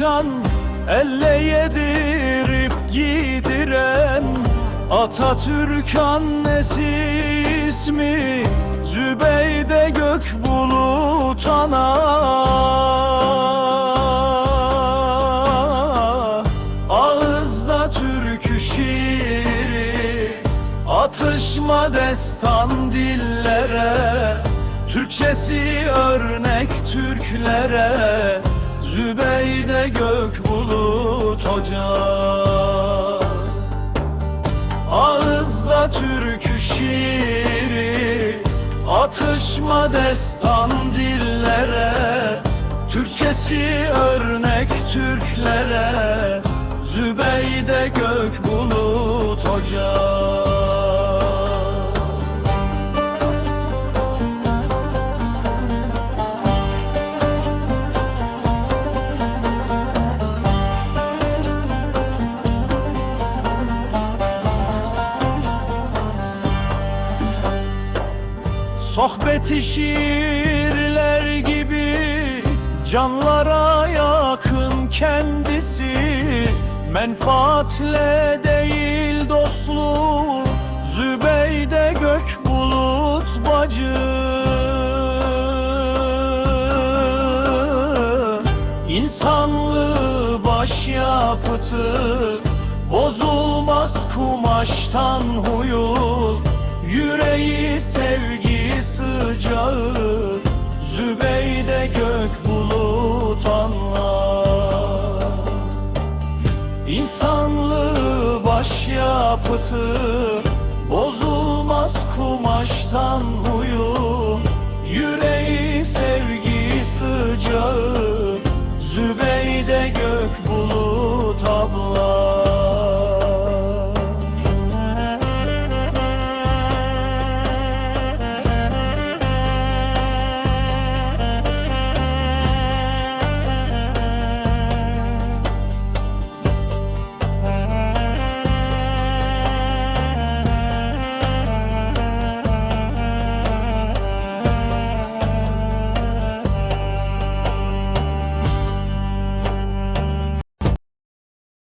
açan Elle yedirip giydiren Atatürk annesi ismi Zübeyde Gökbulut ana. Ağızda türkü şiiri Atışma destan dillere. Türkçesi örnek Türklere Zübeyde Gökbulut Hoca. Ağızda türkü şiiri Atışma destan dillere. Türkçesi örnek Türklere Zübeyde Gökbulut Hoca Sohbeti şiirler gibi Canlara yakın kendisi. Menfaatle değil dostluğu Zübeyde gök bulut bacı. İnsanlığı başyapıtı Bozulmaz kumaştan huyu. Yüreği sevgi sıcağı Zübeyde gök bulut anlar. İnsanlığı başyapıtı Bozulmaz kumaştan Yüreği